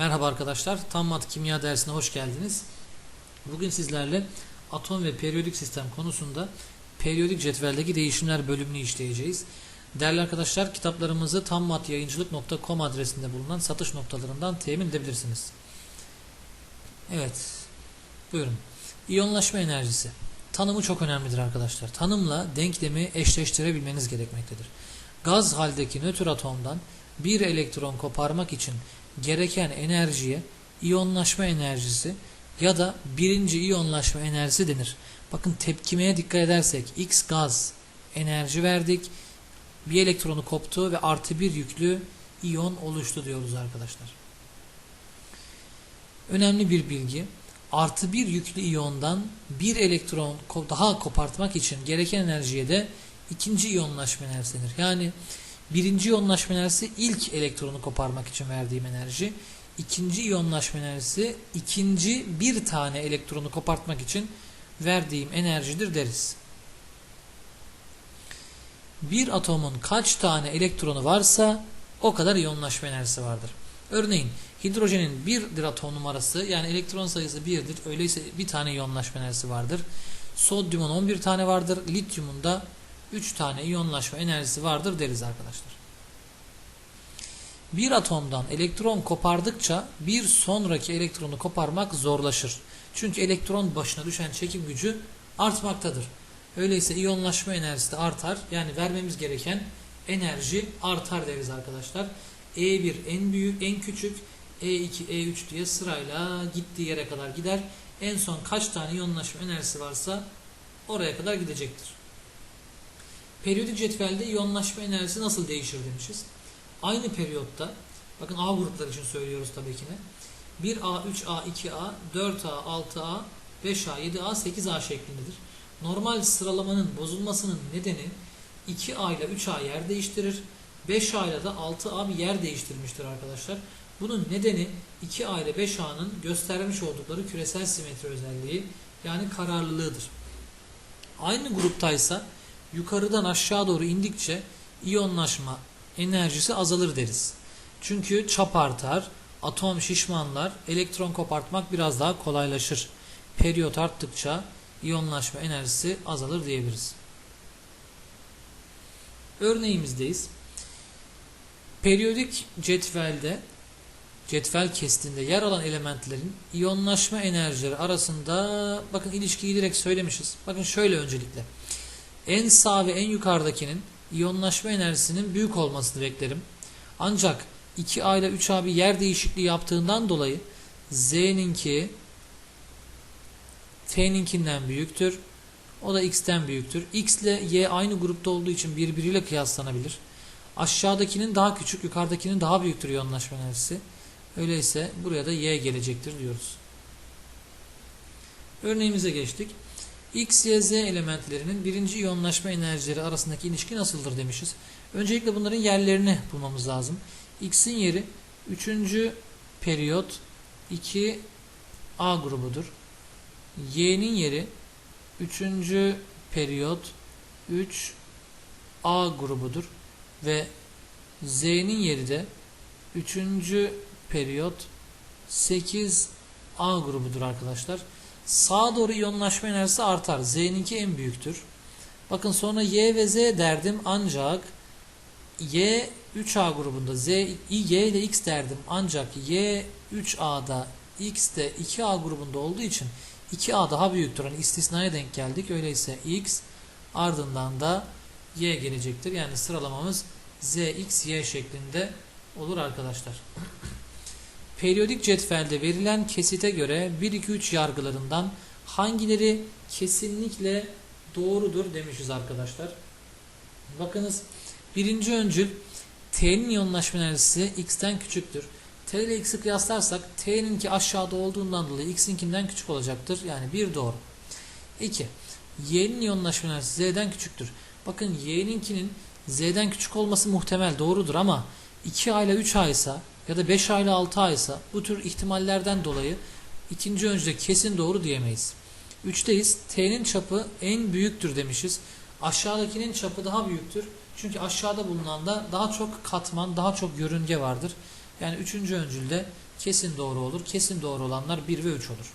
Merhaba arkadaşlar, Tam Mat Kimya dersine hoş geldiniz. Bugün sizlerle atom ve periyodik sistem konusunda periyodik cetveldeki değişimler bölümünü işleyeceğiz. Değerli arkadaşlar, kitaplarımızı tammatyayıncılık.com adresinde bulunan satış noktalarından temin edebilirsiniz. Evet, buyurun. İyonlaşma enerjisi. Tanımı çok önemlidir arkadaşlar. Tanımla denklemi eşleştirebilmeniz gerekmektedir. Gaz haldeki nötr atomdan bir elektron koparmak için gereken enerjiye iyonlaşma enerjisi ya da birinci iyonlaşma enerjisi denir. Bakın tepkimeye dikkat edersek X gaz enerji verdik. Bir elektronu koptu ve artı bir yüklü iyon oluştu diyoruz arkadaşlar. Önemli bir bilgi. Artı bir yüklü iyondan bir elektron daha kopartmak için gereken enerjiye de ikinci iyonlaşma enerjisi denir. Yani Birinci iyonlaşma enerjisi ilk elektronu koparmak için verdiğim enerji. İkinci iyonlaşma enerjisi ikinci bir tane elektronu kopartmak için verdiğim enerjidir deriz. Bir atomun kaç tane elektronu varsa o kadar iyonlaşma enerjisi vardır. Örneğin hidrojenin birdir atom numarası yani elektron sayısı birdir. Öyleyse bir tane iyonlaşma enerjisi vardır. Sodyumun 11 tane vardır. Lityumun da 3 tane iyonlaşma enerjisi vardır deriz arkadaşlar. Bir atomdan elektron kopardıkça bir sonraki elektronu koparmak zorlaşır. Çünkü elektron başına düşen çekim gücü artmaktadır. Öyleyse iyonlaşma enerjisi de artar. Yani vermemiz gereken enerji artar deriz arkadaşlar. E1 en büyük, en küçük, E2, E3 diye sırayla gittiği yere kadar gider. En son kaç tane iyonlaşma enerjisi varsa oraya kadar gidecektir. Periyodik cetvelde iyonlaşma enerjisi nasıl değişir demişiz. Aynı periyotta, bakın A grupları için söylüyoruz tabii ki ne. 1A, 3A, 2A, 4A, 6A, 5A, 7A, 8A şeklindedir. Normal sıralamanın bozulmasının nedeni 2A ile 3A yer değiştirir. 5A ile de 6A bir yer değiştirmiştir arkadaşlar. Bunun nedeni 2A ile 5A'nın göstermiş oldukları küresel simetri özelliği yani kararlılığıdır. Aynı gruptaysa yukarıdan aşağı doğru indikçe iyonlaşma enerjisi azalır deriz. Çünkü çap artar, atom şişmanlar, elektron kopartmak biraz daha kolaylaşır. Periyot arttıkça iyonlaşma enerjisi azalır diyebiliriz. Örneğimizdeyiz. Periyodik cetvelde cetvel kestinde yer alan elementlerin iyonlaşma enerjileri arasında bakın ilişkiyi direkt söylemişiz. Bakın şöyle öncelikle. En sağ ve en yukarıdakinin iyonlaşma enerjisinin büyük olmasını beklerim. Ancak 2A ile 3A bir yer değişikliği yaptığından dolayı Z'ninki T'ninkinden büyüktür. O da X'ten büyüktür. X ile Y aynı grupta olduğu için birbiriyle kıyaslanabilir. Aşağıdakinin daha küçük, yukarıdakinin daha büyüktür iyonlaşma enerjisi. Öyleyse buraya da Y gelecektir diyoruz. Örneğimize geçtik. X, Y, Z elementlerinin birinci iyonlaşma enerjileri arasındaki ilişki nasıldır demişiz. Öncelikle bunların yerlerini bulmamız lazım. X'in yeri 3. periyot 2 A grubudur. Y'nin yeri 3. periyot 3 A grubudur. Ve Z'nin yeri de 3. periyot 8 A grubudur arkadaşlar. Sağa doğru iyonlaşma enerjisi artar. Z'ninki en büyüktür. Bakın sonra Y ve Z derdim ancak Y 3A grubunda Z, Y ile X derdim ancak Y 3A'da X de 2A grubunda olduğu için 2A daha büyüktür. Hani istisnaya denk geldik. Öyleyse X ardından da Y gelecektir. Yani sıralamamız Z, X, Y şeklinde olur arkadaşlar. Periyodik cetvelde verilen kesite göre 1-2-3 yargılarından hangileri kesinlikle doğrudur demişiz arkadaşlar. Bakınız birinci öncül T'nin iyonlaşma enerjisi X'ten küçüktür. T ile X'i kıyaslarsak T'ninki aşağıda olduğundan dolayı X'inkinden küçük olacaktır. Yani bir doğru. 2. Y'nin iyonlaşma enerjisi Z'den küçüktür. Bakın Y'ninkinin Z'den küçük olması muhtemel doğrudur ama 2A ile 3A ise ya da 5 ay ile 6 ay ise bu tür ihtimallerden dolayı ikinci öncüde kesin doğru diyemeyiz. 3'teyiz. T'nin çapı en büyüktür demişiz. Aşağıdakinin çapı daha büyüktür. Çünkü aşağıda bulunanda daha çok katman, daha çok yörünge vardır. Yani üçüncü öncülde kesin doğru olur. Kesin doğru olanlar 1 ve 3 olur.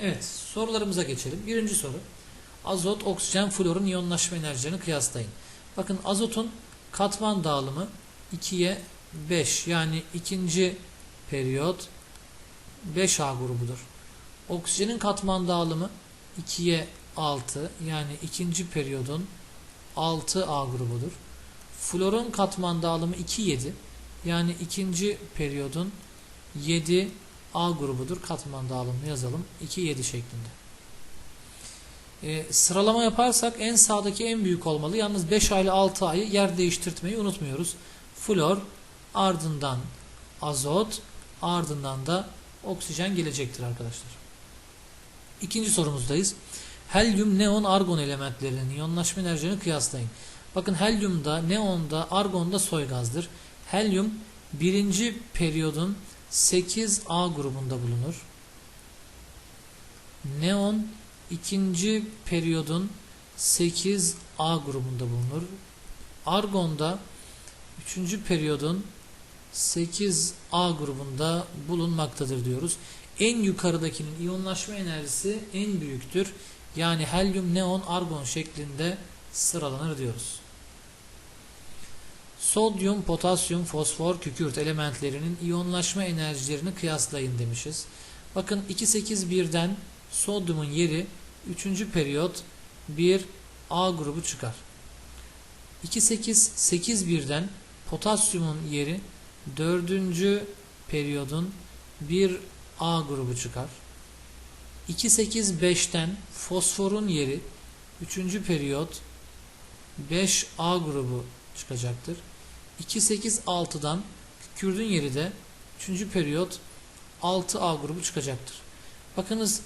Evet, sorularımıza geçelim. Birinci soru. Azot, oksijen, florun iyonlaşma enerjilerini kıyaslayın. Bakın azotun katman dağılımı 2'ye 5 yani ikinci periyot 5A grubudur. Oksijenin katman dağılımı 2'ye 6 yani ikinci periyodun 6A grubudur. Florun katman dağılımı 2-7 yani ikinci periyodun 7 A grubudur. Katman dağılımını yazalım. 2-7 şeklinde. E, sıralama yaparsak en sağdaki en büyük olmalı. Yalnız 5 ay ile 6 ayı yer değiştirmeyi unutmuyoruz. Flor ardından azot ardından da oksijen gelecektir arkadaşlar. İkinci sorumuzdayız. Helyum, neon, argon elementlerinin iyonlaşma enerjilerini kıyaslayın. Bakın helyumda, neonda, argonda soy gazdır. Helyum birinci periyodun 8A grubunda bulunur. Neon ikinci periyodun 8A grubunda bulunur. Argonda üçüncü periyodun 8A grubunda bulunmaktadır diyoruz. En yukarıdakinin iyonlaşma enerjisi en büyüktür. Yani helyum, neon, argon şeklinde sıralanır diyoruz. Sodyum, potasyum, fosfor, kükürt elementlerinin iyonlaşma enerjilerini kıyaslayın demişiz. Bakın 281'den sodyumun yeri 3. periyot 1 A grubu çıkar. 2881'den potasyumun yeri 4. periyodun 1 A grubu çıkar. 285'ten fosforun yeri 3. periyot 5A grubu çıkacaktır. 286'dan kükürdün yeri de 3. periyot 6A grubu çıkacaktır. Bakınız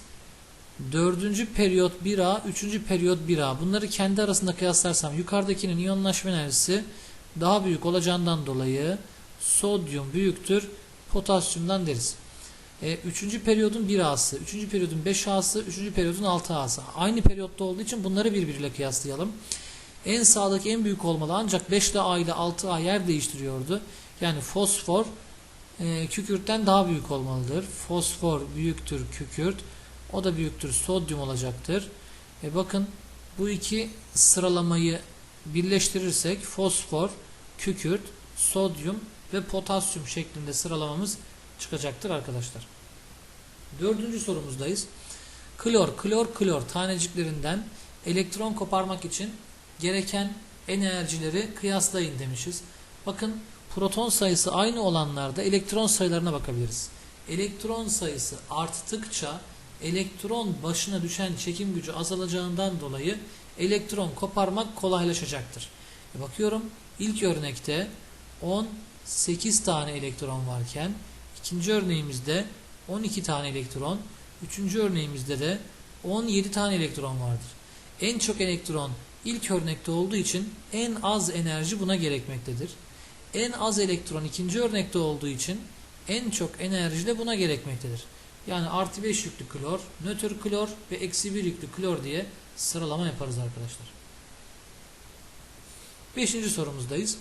4. periyot 1A, 3. periyot 1A. Bunları kendi arasında kıyaslarsam yukarıdakinin iyonlaşma enerjisi daha büyük olacağından dolayı sodyum büyüktür potasyumdan deriz. E, üçüncü periyodun 1A'sı, üçüncü periyodun 5A'sı, üçüncü periyodun 6A'sı. Aynı periyotta olduğu için bunları birbiriyle kıyaslayalım. En sağdaki en büyük olmalı ancak 5 ile A ile 6A yer değiştiriyordu. Yani fosfor e, kükürtten daha büyük olmalıdır. Fosfor büyüktür kükürt. O da büyüktür sodyum olacaktır. E bakın bu iki sıralamayı birleştirirsek fosfor, kükürt, sodyum ve potasyum şeklinde sıralamamız çıkacaktır arkadaşlar. Dördüncü sorumuzdayız. Klor, klor, klor taneciklerinden elektron koparmak için gereken enerjileri kıyaslayın demişiz. Bakın proton sayısı aynı olanlarda elektron sayılarına bakabiliriz. Elektron sayısı arttıkça elektron başına düşen çekim gücü azalacağından dolayı elektron koparmak kolaylaşacaktır. E bakıyorum ilk örnekte 18 tane elektron varken ikinci örneğimizde 12 tane elektron, üçüncü örneğimizde de 17 tane elektron vardır. En çok elektron ilk örnekte olduğu için en az enerji buna gerekmektedir. En az elektron ikinci örnekte olduğu için en çok enerji de buna gerekmektedir. Yani artı 5 yüklü klor, nötr klor ve eksi 1 yüklü klor diye sıralama yaparız arkadaşlar. Beşinci sorumuzdayız.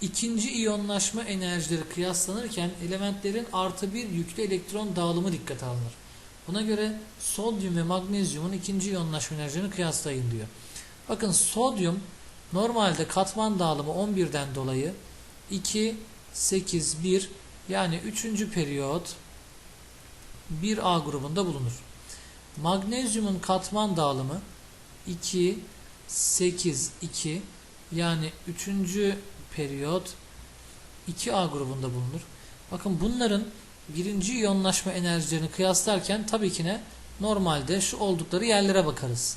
İkinci iyonlaşma enerjileri kıyaslanırken elementlerin artı bir yüklü elektron dağılımı dikkate alınır. Buna göre sodyum ve magnezyumun ikinci iyonlaşma enerjilerini kıyaslayın diyor. Bakın sodyum normalde katman dağılımı 11'den dolayı 2, 8, 1 yani 3. periyot 1A grubunda bulunur. Magnezyumun katman dağılımı 2, 8, 2 yani 3. periyot 2A grubunda bulunur. Bakın bunların birinci iyonlaşma enerjilerini kıyaslarken tabii ki ne? Normalde şu oldukları yerlere bakarız.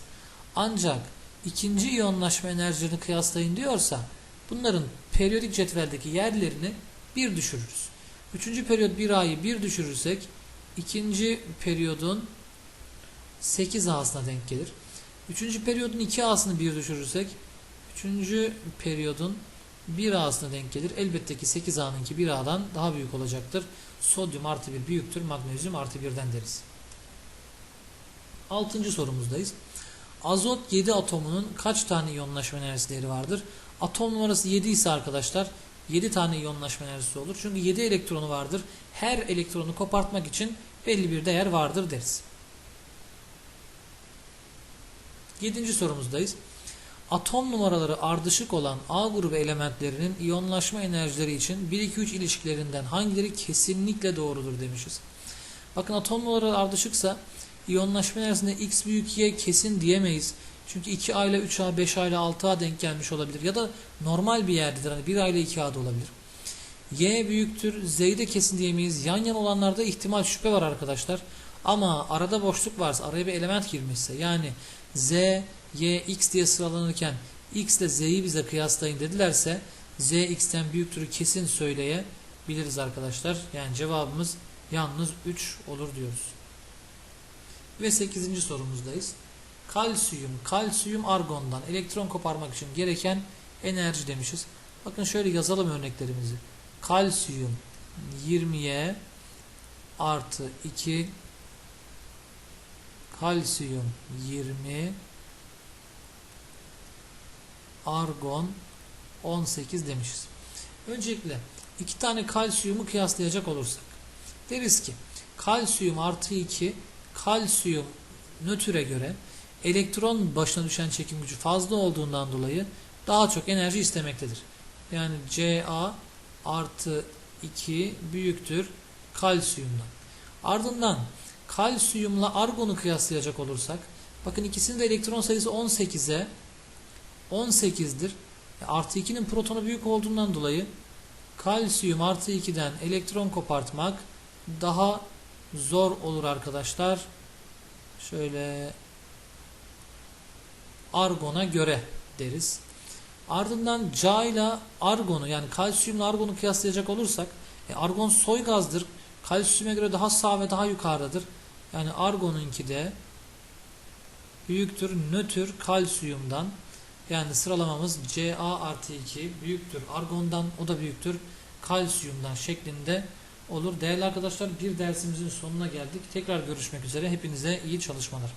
Ancak ikinci iyonlaşma enerjilerini kıyaslayın diyorsa bunların periyodik cetveldeki yerlerini bir düşürürüz. Üçüncü periyot 1A'yı bir düşürürsek ikinci periyodun 8A'sına denk gelir. Üçüncü periyodun 2A'sını bir düşürürsek üçüncü periyodun 1A'sına denk gelir. Elbette ki 8A'nınki 1A'dan daha büyük olacaktır. Sodyum artı 1 büyüktür. Magnezyum artı 1'den deriz. Altıncı sorumuzdayız. Azot 7 atomunun kaç tane iyonlaşma enerjileri vardır? Atom numarası 7 ise arkadaşlar 7 tane iyonlaşma enerjisi olur. Çünkü 7 elektronu vardır. Her elektronu kopartmak için belli bir değer vardır deriz. 7. sorumuzdayız. Atom numaraları ardışık olan A grubu elementlerinin iyonlaşma enerjileri için 1-2-3 ilişkilerinden hangileri kesinlikle doğrudur demişiz. Bakın atom numaraları ardışıksa iyonlaşma enerjisinde x büyük y kesin diyemeyiz. Çünkü 2A ile 3A, 5A ile 6A denk gelmiş olabilir. Ya da normal bir yerdedir. Hani 1A ile 2A da olabilir. Y büyüktür. Z'yi de kesin diyemeyiz. Yan yana olanlarda ihtimal şüphe var arkadaşlar. Ama arada boşluk varsa, araya bir element girmişse yani Z, Y, X diye sıralanırken X ile Z'yi bize kıyaslayın dedilerse Z X'ten büyüktür kesin söyleyebiliriz arkadaşlar. Yani cevabımız yalnız 3 olur diyoruz. Ve 8. sorumuzdayız. Kalsiyum, kalsiyum argondan elektron koparmak için gereken enerji demişiz. Bakın şöyle yazalım örneklerimizi. Kalsiyum 20'ye artı 2 kalsiyum 20 argon 18 demişiz. Öncelikle iki tane kalsiyumu kıyaslayacak olursak deriz ki kalsiyum artı 2 kalsiyum nötre göre elektron başına düşen çekim gücü fazla olduğundan dolayı daha çok enerji istemektedir. Yani Ca artı 2 büyüktür kalsiyumdan. Ardından kalsiyumla argonu kıyaslayacak olursak bakın ikisinin de elektron sayısı 18'e 18'dir. E, Artı 2'nin protonu büyük olduğundan dolayı kalsiyum artı 2'den elektron kopartmak daha zor olur arkadaşlar. Şöyle argona göre deriz. Ardından Ca ile argonu yani kalsiyumla argonu kıyaslayacak olursak e, argon soy gazdır. Kalsiyume göre daha sağ ve daha yukarıdadır. Yani argonunki de büyüktür nötr kalsiyumdan. Yani sıralamamız Ca artı 2 büyüktür argondan o da büyüktür kalsiyumdan şeklinde olur. Değerli arkadaşlar bir dersimizin sonuna geldik. Tekrar görüşmek üzere. Hepinize iyi çalışmalar.